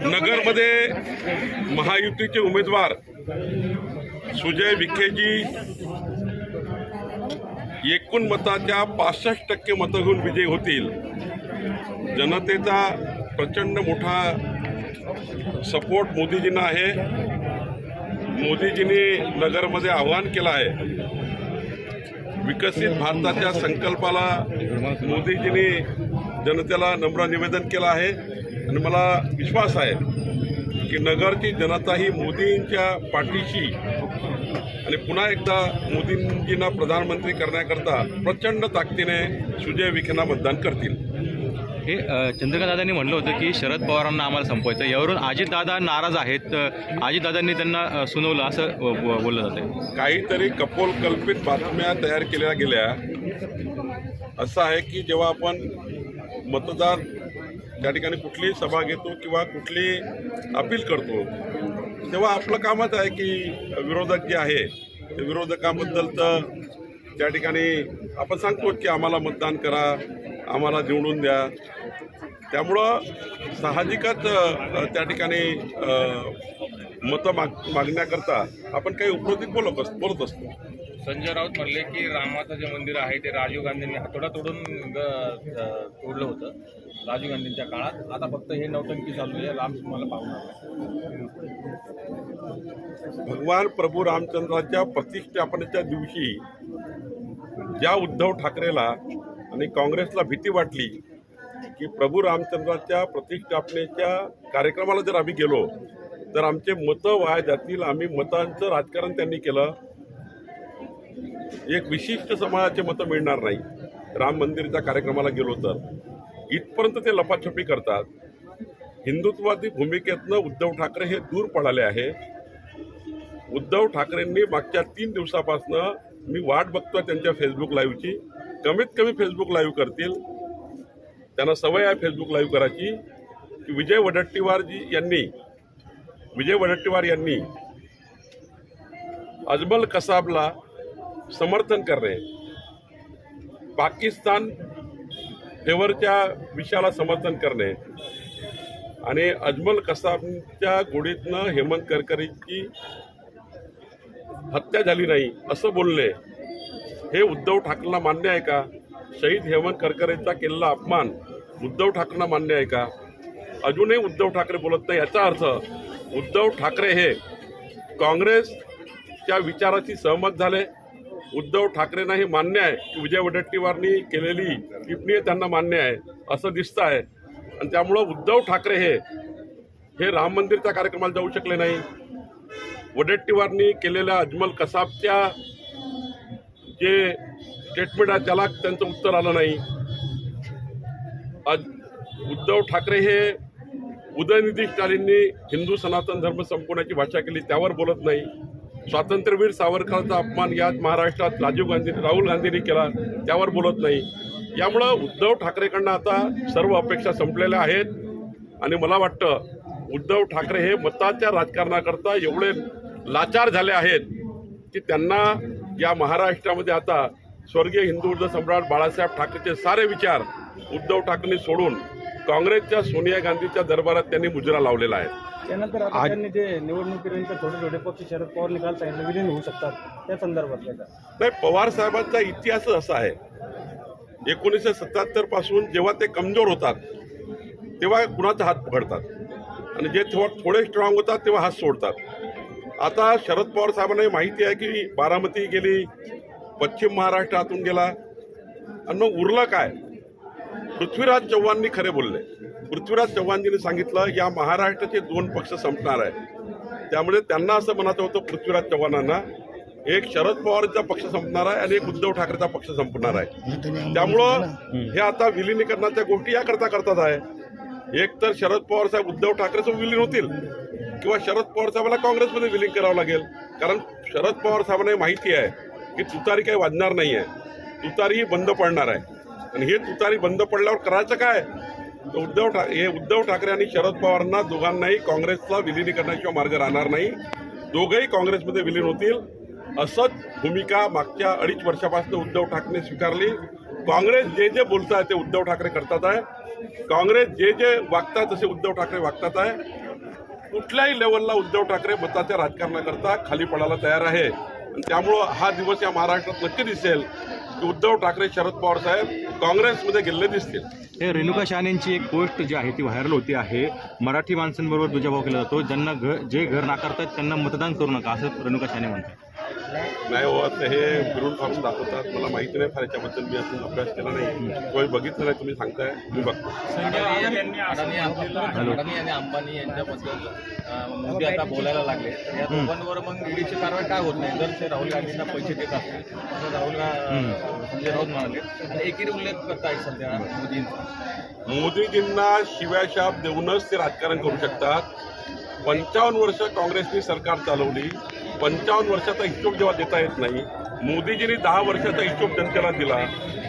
नगरमध्ये महायुतीचे उमेदवार सुजय विखेजी एकूण मताच्या पासष्ट टक्के मतं घेऊन विजयी होतील. जनतेचा प्रचंड मोठा सपोर्ट मोदीजींना आहे. मोदीजींनी नगरमध्ये आवाहन केलं आहे. विकसित भारताच्या संकल्पाला मोदीजींनी जनतेला नम्र निवेदन केलं आहे. आणि मला विश्वास आहे की नगरची जनता ही मोदींच्या पाठीशी आणि पुन्हा एकदा मोदींजींना प्रधानमंत्री करण्याकरता प्रचंड ताकदीने सुजय विखेंना मतदान करतील. हे अ, चंद्रकांत दादांनी म्हणलं होतं की शरद पवारांना आम्हाला संपवायचं यावरून अजितदादा नाराज आहेत अजितदादांनी त्यांना सुनावलं असं बोललं जातं काहीतरी कपोल कल्पित बातम्या तयार केल्या गेल्या. असं आहे की जेव्हा आपण मतदार त्या ठिकाणी कुठलीही सभा घेतो किंवा कुठली अपील करतो तेव्हा आपलं कामच आहे की विरोधक जे आहे ते विरोधकाबद्दल तर त्या ठिकाणी आपण सांगतो की आम्हाला मतदान करा आम्हाला निवडून द्या. त्यामुळं साहजिकच त्या ठिकाणी मतं माग मागण्याकरता आपण काही उपरोधिक बोलत असतो बोलत असतो. संजय राऊत म्हणले की रामाचं जे मंदिर आहे ते राजीव गांधींनी हातोडा तोडून तोडलं होतं. राजीव गांधींच्या काळात. आता फक्त हे नौटंकी चालू आहे राम तुम्हाला पाहून भगवान प्रभू रामचंद्राच्या प्रतिष्ठापनेच्या दिवशी ज्या उद्धव ठाकरेला आणि काँग्रेसला भीती वाटली की प्रभू रामचंद्राच्या प्रतिष्ठापनेच्या कार्यक्रमाला जर आम्ही गेलो तर आमचे मतं वाया जातील आम्ही मतांचं राजकारण त्यांनी केलं. एक विशिष्ट समाजाचे मतं मिळणार नाही. राम मंदिरच्या कार्यक्रमाला गेलो तर. इथपर्यंत ते लपाछपी करतात. हिंदुत्ववादी भूमिकेतनं उद्धव ठाकरे हे दूर पळाले आहे. उद्धव ठाकरेंनी मागच्या तीन दिवसापासनं मी वाट बघतो त्यांच्या फेसबुक लाईव्हची कमीत कमी फेसबुक लाईव्ह करतील. त्यांना सवय आहे फेसबुक लाईव्ह करायची. की विजय वडट्टीवारजी यांनी विजय वडट्टीवार यांनी अजमल कसाबला समर्थन करणे. पाकिस्तान फेवरच्या विषयाला समर्थन करणे. आणि अजमल कसाबच्या गोडीतनं हेमंत करकरेची हत्या झाली नाही असं बोलणे हे उद्धव ठाकरेंना मान्य आहे का? शहीद हेमंत करकरेचा केलेला अपमान उद्धव ठाकरेंना मान्य आहे का? अजूनही उद्धव ठाकरे बोलत नाही याचा अर्थ उद्धव ठाकरे हे काँग्रेसच्या विचाराशी सहमत झाले उद्धव ठाकरेंना हे मान्य आहे की विजय वडेट्टीवारनी केलेली टिप्पणी त्यांना मान्य आहे असं दिसतं आहे. आणि त्यामुळं उद्धव ठाकरे हे हे राम मंदिरच्या कार्यक्रमाला जाऊ शकले नाही. वडेट्टीवारनी केलेल्या अजमल कसाबच्या जे स्टेटमेंट आहे त्याला त्यांचं उत्तर आलं नाही. आज उद्धव ठाकरे हे उदयनिधी स्टॅलिननी हिंदू सनातन धर्म संपवण्याची भाषा केली त्यावर बोलत नाही. स्वातंत्र्यवीर सावरकरांचा अपमान यात महाराष्ट्रात राजीव गांधी राहुल गांधींनी केला त्यावर बोलत नाही. यामुळं उद्धव ठाकरेकडनं आता सर्व अपेक्षा संपलेल्या आहेत. आणि मला वाटतं उद्धव ठाकरे हे मताच्या राजकारणाकरता एवढे लाचार झाले आहेत की त्यांना या महाराष्ट्रामध्ये आता स्वर्गीय हिंदू सम्राट बाळासाहेब ठाकरेचे सारे विचार उद्धव ठाकरेंनी सोडून काँग्रेसच्या सोनिया गांधीच्या दरबारात त्यांनी मुजरा लावलेला आहे. त्यानंतर आता त्यांनी जे निवडणुकीनंतर थोडे थोडे पक्ष शरद पवार निकाल सांगितलं विलीन होऊ शकतात त्या संदर्भात नाही पवार साहेबांचा इतिहासच असा आहे. एकोणीसशे सत्याहत्तरपासून जेव्हा ते कमजोर होतात तेव्हा कुणाचा हात पकडतात. आणि जे थो थोडे स्ट्रॉंग होतात तेव्हा हात सोडतात. आता शरद पवार साहेबांना हे माहिती आहे की बारामती गेली पश्चिम महाराष्ट्रातून गेला. आणि मग उरलं काय? पृथ्वीराज चव्हाणनी खरे बोलले. पृथ्वीराज चव्हाणजींनी सांगितलं या महाराष्ट्राचे दोन पक्ष संपणार आहे त्यामुळे त्यांना असं म्हणायचं होतं पृथ्वीराज चव्हाणांना एक शरद पवारचा पक्ष संपणार आहे आणि एक उद्धव ठाकरेचा पक्ष संपणार आहे. त्यामुळं हे आता विलिनीकरणाच्या गोष्टी याकरता करतात आहे. एक तर शरद पवार साहेब उद्धव ठाकरे सोबत विलीन होतील किंवा शरद पवार साहेबांना काँग्रेसमध्ये विलीन करावं लागेल. कारण शरद पवार साहेबांना हे माहिती आहे की तुतारी काही वाजणार नाही आहे तुतारी ही बंद पडणार आहे. आणि हे तुतारी बंद पडल्यावर करायचं काय? उद्धव ठा हे उद्धव ठाकरे आणि शरद पवारांना दोघांनाही काँग्रेसला विलिनीकरणाशिवाय मार्ग राहणार नाही. दोघंही काँग्रेसमध्ये विलीन होतील. असंच भूमिका मागच्या अडीच वर्षापासून उद्धव ठाकरे स्वीकारली. काँग्रेस जे जे बोलत आहे ते उद्धव ठाकरे करतात आहे. काँग्रेस जे जे वागतात तसे उद्धव ठाकरे वागतात आहे. कुठल्याही लेवलला उद्धव ठाकरे मताच्या राजकारणाकरता खाली पडायला तयार आहे. आणि त्यामुळं हा दिवस या महाराष्ट्रात नक्की दिसेल. की उद्धव ठाकरे शरद पवार साहेब काँग्रेसमध्ये गेलेले दिसतील. हे रेणुका शहाण्यांची एक पोस्ट जी आहे ती व्हायरल होती आहे. मराठी माणसांबरोबर दुजाभाव केला जातो. ज्यांना घर जे घर नाकारतात त्यांना मतदान करू नका असं रेणुका शहाणे म्हणतात. नाही हो आता हे फिरून फारून दाखवतात. मला माहिती नाही फार याच्याबद्दल. मी अजून अभ्यास केला नाही. किंवा बघितलं नाही तुम्ही सांगताय. मी बघतो. अडाणी आणि अंबानी यांच्याबद्दल मोदी आता बोलायला लागले. या दोघांवर मग ईडीची कारवाई काय होत नाही? जर ते राहुल गांधींना पैसे देत असतील तर राहुल संजय राऊत म्हणाले आणि उल्लेख करतायत सध्या मोदींचा. मोदीजींना शिव्याशाप देऊनच ते राजकारण करू शकतात. पंचावन्न वर्ष काँग्रेसनी सरकार चालवली. पंचावन्न वर्षाचा हिशोब जेव्हा देता येत नाही मोदीजींनी दहा वर्षाचा हिशोब जनतेला दिला.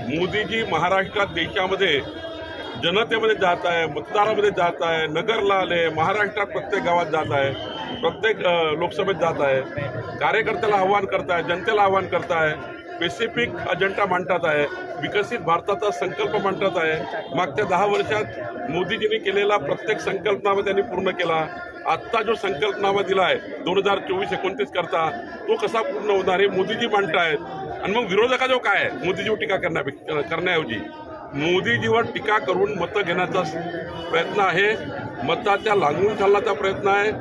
मोदीजी महाराष्ट्रात देशामध्ये जनतेमध्ये जात आहे मतदारामध्ये जात आहे नगरला आले महाराष्ट्रात प्रत्येक गावात जात आहे प्रत्येक लोकसभेत जात आहे. कार्यकर्त्याला आव्हान करताय जनतेला आव्हान करताय स्पेसिफिक अजेंडा मांडतात आहे विकसित भारताचा संकल्प मांडतात आहे. मागच्या दहा वर्षात मोदीजींनी केलेला प्रत्येक संकल्पनामध्ये त्यांनी पूर्ण केला. आत्ता जो संकल्पनामा दिला आहे दोन हजार चोवीस एकोणतीस करता तो कसा पूर्ण होणार हे मोदीजी मांडतायत आणि मग विरोधकाजो काय आहे? मोदीजीवर टीका करण्या करण्याऐवजी. मोदीजीवर टीका करून मतं घेण्याचा प्रयत्न आहे. मताच्या लागून चालण्याचा प्रयत्न आहे.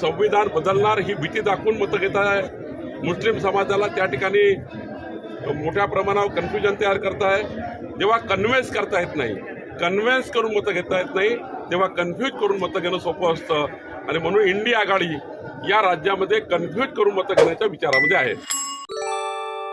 संविधान बदलणार ही भीती दाखवून मतं घेत आहे. मुस्लिम समाजाला त्या ठिकाणी मोठ्या प्रमाणावर कन्फ्युजन तयार करताय जेव्हा कन्व्हेन्स करता येत नाही कन्व्हेन्स करून मतं घेता येत नाही तेव्हा कन्फ्यूज करून मतं घेणं सोपं असतं. आणि म्हणून इंडिया आघाडी या राज्यामध्ये कन्फ्युज करून मतं घेण्याच्या विचारामध्ये आहे.